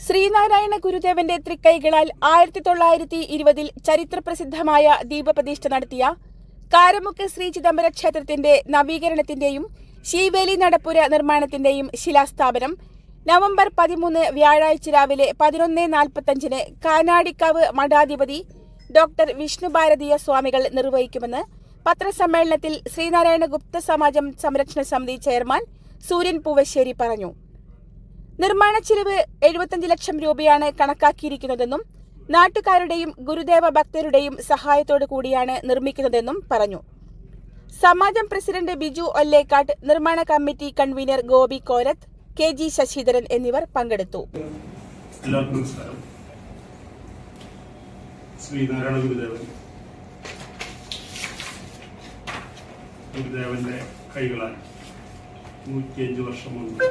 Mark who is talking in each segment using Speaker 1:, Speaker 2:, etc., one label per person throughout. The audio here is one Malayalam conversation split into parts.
Speaker 1: ശ്രീനാരായണ ഗുരുദേവന്റെ തൃക്കൈകളാൽ ആയിരത്തി തൊള്ളായിരത്തി ഇരുപതിൽ ചരിത്രപ്രസിദ്ധമായ ദീപപ്രതിഷ്ഠ നടത്തിയ കാരമുക്ക് ശ്രീ ചിദംബര ക്ഷേത്രത്തിന്റെ നവീകരണത്തിന്റെയും ശീവേലി നടപ്പുര നിർമ്മാണത്തിന്റെയും ശിലാസ്ഥാപനം നവംബർ പതിമൂന്ന് വ്യാഴാഴ്ച രാവിലെ പതിനൊന്ന് നാൽപ്പത്തഞ്ചിന് കാനാടിക്കാവ് മഠാധിപതി ഡോക്ടർ വിഷ്ണുഭാരതീയ സ്വാമികൾ നിർവഹിക്കുമെന്ന് പത്രസമ്മേളനത്തിൽ ശ്രീനാരായണ ഗുപ്ത സമാജം സംരക്ഷണ സമിതി ചെയർമാൻ സൂര്യൻ പൂവശ്ശേരി പറഞ്ഞു. നിർമ്മാണ ചെലവ് എഴുപത്തഞ്ച് ലക്ഷം രൂപയാണ് കണക്കാക്കിയിരിക്കുന്നതെന്നും നാട്ടുകാരുടെയും ഗുരുദേവ ഭക്തരുടെയും സഹായത്തോടു കൂടിയാണ് നിർമ്മിക്കുന്നതെന്നും പറഞ്ഞു. സമാജം പ്രസിഡന്റ് ബിജു ഒല്ലേക്കാട്ട് നിർമ്മാണ committee convener Gopi Korath K G Sasidharan എന്നിവർ പങ്കെടുത്തു.
Speaker 2: ശ്രീനാരായണ ഗുരുദേവൻ. ഗുരുദേവന്റെ കൈകളാൽ നൂറ്റിയഞ്ച് വർഷം മുൻപ്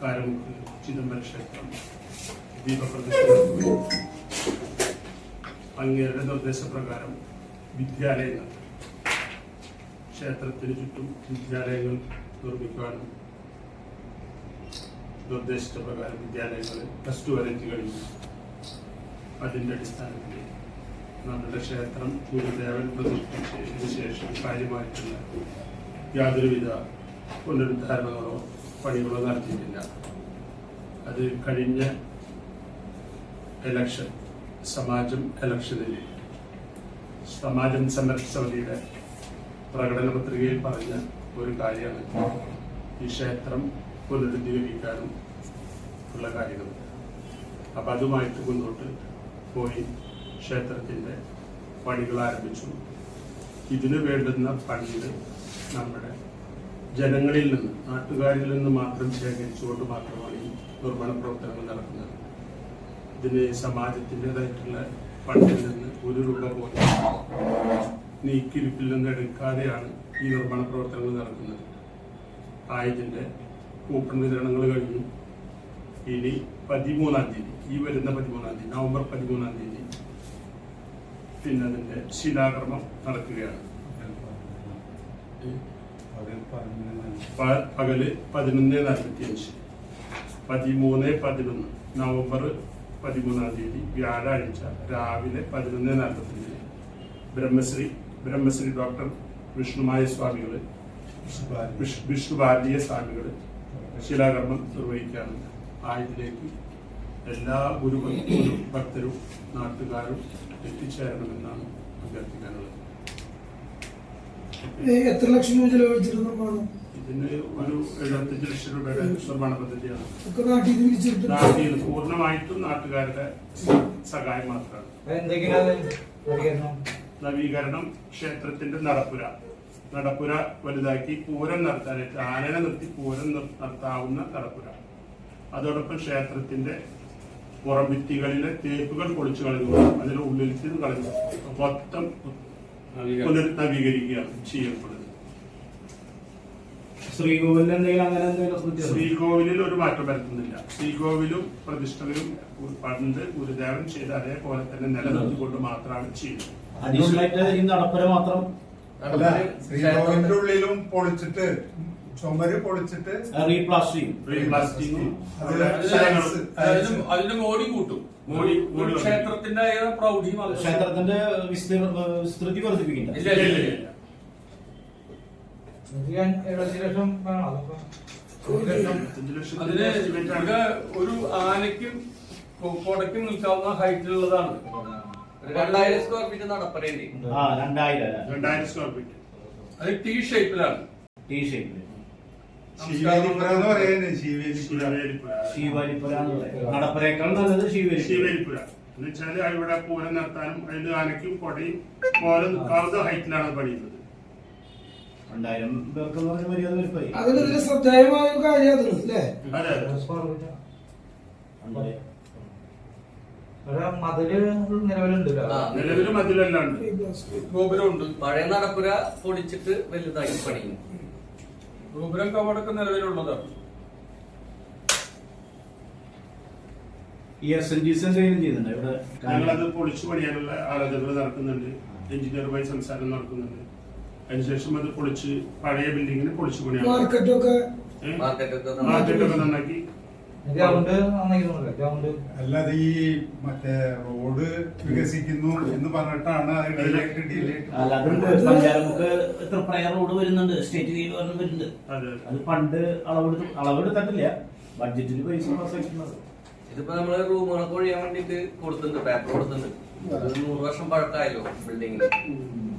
Speaker 2: കാരമുക്ക് ചിദംബര ക്ഷേത്രം. ദീപപ്രതിഷ്ഠ അങ്ങേരുടെ നിർദ്ദേശപ്രകാരം വിദ്യാലയങ്ങൾ. ക്ഷേത്രത്തിന് ചുറ്റും വിദ്യാലയങ്ങൾ നിർമ്മിക്കുവാനും നിർദ്ദേശിച്ച പ്രകാരം വിദ്യാലയങ്ങൾ പ്ലസ് ടു വരെ കഴിഞ്ഞു. അതിന്റെ അടിസ്ഥാനത്തിൽ നമ്മുടെ ക്ഷേത്രം ഗുരുദേവൻ പ്രതിഷ്ഠിച്ചതിന് ശേഷം കാര്യമായിട്ടുള്ള യാതൊരുവിധ പുനരുദ്ധാരണങ്ങളോ പണികളോ നടത്തിയിട്ടില്ല. അത് കഴിഞ്ഞ എലക്ഷൻ സമാജം എലക്ഷനിൽ സമാജം സംരക്ഷണ സമിതിയുടെ പ്രകടന പത്രികയിൽ പറഞ്ഞ ഒരു കാര്യമാണ് ഈ ക്ഷേത്രം പുനരുദ്ധീകരിക്കാനും ഉള്ള കാര്യങ്ങൾ. അപ്പം അതുമായിട്ട് മുന്നോട്ട് പോയി ക്ഷേത്രത്തിന്റെ പണികൾ ആരംഭിച്ചു. ഇതിന് വേണ്ടുന്ന ഫണ്ട് നമ്മുടെ ജനങ്ങളിൽ നിന്ന് നാട്ടുകാരിൽ നിന്ന് മാത്രം ശേഖരിച്ചുകൊണ്ട് മാത്രമാണ് ഈ നിർമ്മാണ പ്രവർത്തനങ്ങൾ നടക്കുന്നത്. ഇതിന് സമാജത്തിന്റെതായിട്ടുള്ള ഫണ്ടിൽ നിന്ന് ഒരു രൂപ പോലും നീക്കിരിപ്പിൽ നിന്ന് എടുക്കാതെയാണ് ഈ നിർമ്മാണ പ്രവർത്തനങ്ങൾ നടക്കുന്നത്. ആയതിന്റെ കൂപ്പൺ വിതരണങ്ങൾ കഴിഞ്ഞു. ഇനി പതിമൂന്നാം തീയതി ഈ വരുന്ന പതിമൂന്നാം തീയതി നവംബർ പതിമൂന്നാം തീയതി പിന്നെ അതിന്റെ ശിലാകർമ്മം നടക്കുകയാണ്. പകൽ പതിനൊന്ന് നാൽപ്പത്തി അഞ്ച്. പതിമൂന്ന് പതിനൊന്ന്. നവംബർ പതിമൂന്നാം തീയതി വ്യാഴാഴ്ച രാവിലെ പതിനൊന്ന് നാൽപ്പത്തഞ്ചിന് ബ്രഹ്മശ്രീ ബ്രഹ്മശ്രീ ഡോക്ടർ വിഷ്ണുമായ സ്വാമികൾ വിഷ്- വിഷ്ണു ഭാരതീയ സ്വാമികൾ ശിലാകർമ്മം നിർവഹിക്കുകയാണ് ആയതിലേക്ക് എല്ലാ ഗുരു ഭക്തരും നാട്ടുകാരും എത്തിച്ചേരണമെന്നാണ് അഭ്യർത്ഥിക്കാനുള്ളത്.
Speaker 3: എത്ര ലക്ഷം രൂപ ചെലവഴിച്ചിട്ട് നിർമ്മാണം?
Speaker 2: ഇതിന് ഒരു എഴുപത്തഞ്ച് ലക്ഷം രൂപയുടെ നിർമ്മാണ പദ്ധതിയാണ്.
Speaker 3: ഒക്കെ നാട്ടിൽ നിന്ന് പിരിച്ചെടുത്തിട്ട്
Speaker 2: നാട്ടിൽ പൂർണമായിട്ടും നാട്ടുകാരുടെ സഹായം മാത്രമാണ്.
Speaker 4: നവീകരണം.
Speaker 2: ക്ഷേത്രത്തിന്റെ നടപ്പുര. നടപ്പുര വലുതാക്കി പൂരം നടത്താനായിട്ട് ആനനെ നിർത്തി പൂരം നടത്താവുന്ന നടപ്പുര. അതോടൊപ്പം ക്ഷേത്രത്തിന്റെ പുറംഭിത്തികളിലെ തേപ്പുകൾ പൊളിച്ചു കളഞ്ഞു അതിന്റെ ഉള്ളിൽ കളഞ്ഞു മൊത്തം നവീകരിക്കുകയാണ് ചെയ്യപ്പെടുന്നത്.
Speaker 4: ശ്രീകോവിലിൽ എന്തെങ്കിലും അങ്ങനെ എന്തെങ്കിലും ശ്രദ്ധിച്ചോ?
Speaker 2: ശ്രീകോവിലിൽ ഒരു മാറ്റം വരുത്തുന്നില്ല. ശ്രീകോവിലും പ്രതിഷ്ഠകളും പണ്ട് ഗുരുദേവൻ ചെയ്ത അതേപോലെ തന്നെ നിലനിർത്തിക്കൊണ്ട് മാത്രമാണ് ചെയ്യുന്നത്.
Speaker 4: ഈ നടപ്പുര മാത്രം
Speaker 5: അല്ല ശ്രീകോവിലിന്റെ ഉള്ളിലും പൊളിച്ചിട്ട് ചുമര് പൊളിച്ചിട്ട് റീപ്ലാസ്റ്റിംഗ്.
Speaker 2: റീപ്ലാസ്റ്റിംഗ്
Speaker 5: അതിന്റെ
Speaker 6: അതിന് മോടി കൂട്ടും.
Speaker 2: മോടി-
Speaker 6: ഒരു ക്ഷേത്രത്തിന്റെ പ്രൗഢിയും
Speaker 4: ക്ഷേത്രത്തിന്റെ വിസ്തൃതി വർദ്ധിപ്പിക്കില്ല
Speaker 6: ഇല്ല, ഇല്ല, ഇല്ല, അതിന് ഇവിടെ ഒരു ആനയ്ക്കും കൊടയ്ക്കും നിൽക്കാവുന്ന ഹൈറ്റിലുള്ളതാണ്
Speaker 7: രണ്ടായിരം സ്ക്വയർ ഫീറ്റ്
Speaker 4: രണ്ടായിരം
Speaker 2: സ്ക്വയർ ഫീറ്റ്
Speaker 6: അത് ടി ഷേപ്പിലാണ്
Speaker 4: ടി ഷേപ്പിൽ
Speaker 5: ശിവേലിപ്പുര
Speaker 4: നടപ്പുരയേക്കാൾ നല്ലത് ശിവരിപ്പുര
Speaker 2: ശിവേലിപ്പുര എന്ന് വെച്ചാൽ ഇവിടെ പൂരം നടത്താനും അതിന്റെ ആനയ്ക്കും കൊടയും പോലെ നിൽക്കാവുന്ന ഹൈറ്റിലാണ് പണിയുന്നത്.
Speaker 3: അതിനെതിരെ ശ്രദ്ധേയമായ ഒരു കാര്യം അല്ലേ.
Speaker 8: മതിൽ നിലവിലുണ്ടല്ലോ.
Speaker 2: നിലവിലും
Speaker 6: ഗോപുരമുണ്ട്.
Speaker 7: പഴയ നടപ്പുര പൊളിച്ചിട്ട് വലുതാക്കി പണിയും
Speaker 6: ഗോപുരം കവടൊക്കെ നിലവിലുള്ളതാണ്
Speaker 4: ഈ എസ് എൻ ജി സി എന്തെങ്കിലും ചെയ്യുന്നുണ്ട്. ഇവിടെ
Speaker 2: ഞങ്ങളത് പൊളിച്ചു പണിയാനുള്ള ആലോചനകൾ നടക്കുന്നുണ്ട്. എഞ്ചിനീയറുമായി സംസാരം നടക്കുന്നുണ്ട്. അതിനുശേഷം അത് പൊളിച്ച് പഴയ ബിൽഡിങ്ങിന് പൊളിച്ചു പണിയാണ്
Speaker 3: മാർക്കറ്റൊക്കെ
Speaker 7: മാർക്കറ്റൊക്കെ
Speaker 2: നന്നാക്കി.
Speaker 5: അല്ലാതെ ഈ മറ്റേ റോഡ് വികസിക്കുന്നു എന്ന് പറഞ്ഞിട്ടാണ് അത്
Speaker 4: പഞ്ചായത്ത് ഇത്ര റോഡ് വരുന്നുണ്ട്. സ്റ്റേറ്റ് ലീഗ് വരുന്നുണ്ട്.
Speaker 2: അതെ
Speaker 4: അത്. പണ്ട് അളവെടുത്ത് അളവെടുത്തിട്ടില്ല. ബഡ്ജറ്റിൽ പൈസ
Speaker 7: ഇതിപ്പോ നമ്മൾ റൂമുകളൊക്കെ ഒഴിയാൻ വേണ്ടിട്ട് കൊടുത്തിട്ടുണ്ട് പേപ്പർ കൊടുത്തിട്ടുണ്ട്. അത് നൂറ് വർഷം പഴക്കായല്ലോ ബിൽഡിങ്ങിന്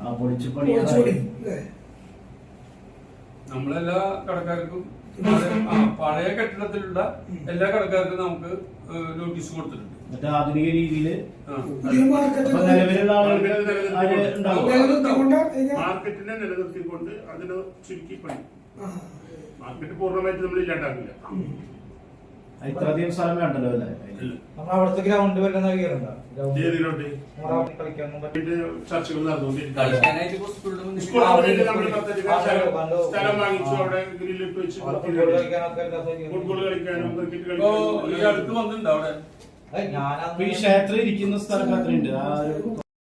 Speaker 4: ആ പൊളിച്ച്
Speaker 3: പണിയാ
Speaker 6: നമ്മളെല്ലാ കടക്കാർക്കും പഴയ- ആ, പഴയ കെട്ടിടത്തിലുള്ള എല്ലാ കടക്കാർക്കും നമുക്ക് നോട്ടീസ് കൊടുത്തിട്ടുണ്ട്.
Speaker 4: മറ്റേ ആധുനിക രീതിയിൽ
Speaker 6: ആ.
Speaker 3: പുതിയ മാർക്കറ്റ്
Speaker 4: അപ്പൊ നിലവിലുള്ള ആളുകൾ ആര് ഉണ്ടാവും
Speaker 3: നിലനിർത്തിക്കൊണ്ട് കഴിഞ്ഞാൽ
Speaker 2: മാർക്കറ്റിനെ നിലനിർത്തിക്കൊണ്ട് അതിന് ചുരുക്കി പണി.
Speaker 3: ആ.
Speaker 2: മാർക്കറ്റ് പൂർണമായിട്ട് നമ്മൾ ഇല്ലാണ്ടാക്കില്ല
Speaker 4: ഇത്രയധികം സ്ഥലം വേണ്ടല്ലോ അല്ലേ?
Speaker 8: നമ്മൾ അവിടുത്തെ ഗ്രൗണ്ട് പറ്റില്ല
Speaker 2: ചർച്ചകൾ സ്ഥലം- വാങ്ങിച്ചു അവിടെ ഗ്രില്ലിട്ട് വെച്ച്
Speaker 8: ഫുട്ബോൾ
Speaker 2: കളിക്കാനും ക്രിക്കറ്റ്
Speaker 6: ഇപ്പൊ ഈ
Speaker 2: കളിക്കാനും
Speaker 6: അടുത്ത് വന്നിട്ടുണ്ട് അവിടെ?
Speaker 4: ഈ ക്ഷേത്രം ഇരിക്കുന്ന സ്ഥലം അത്രയുണ്ട്. ആ ഒരു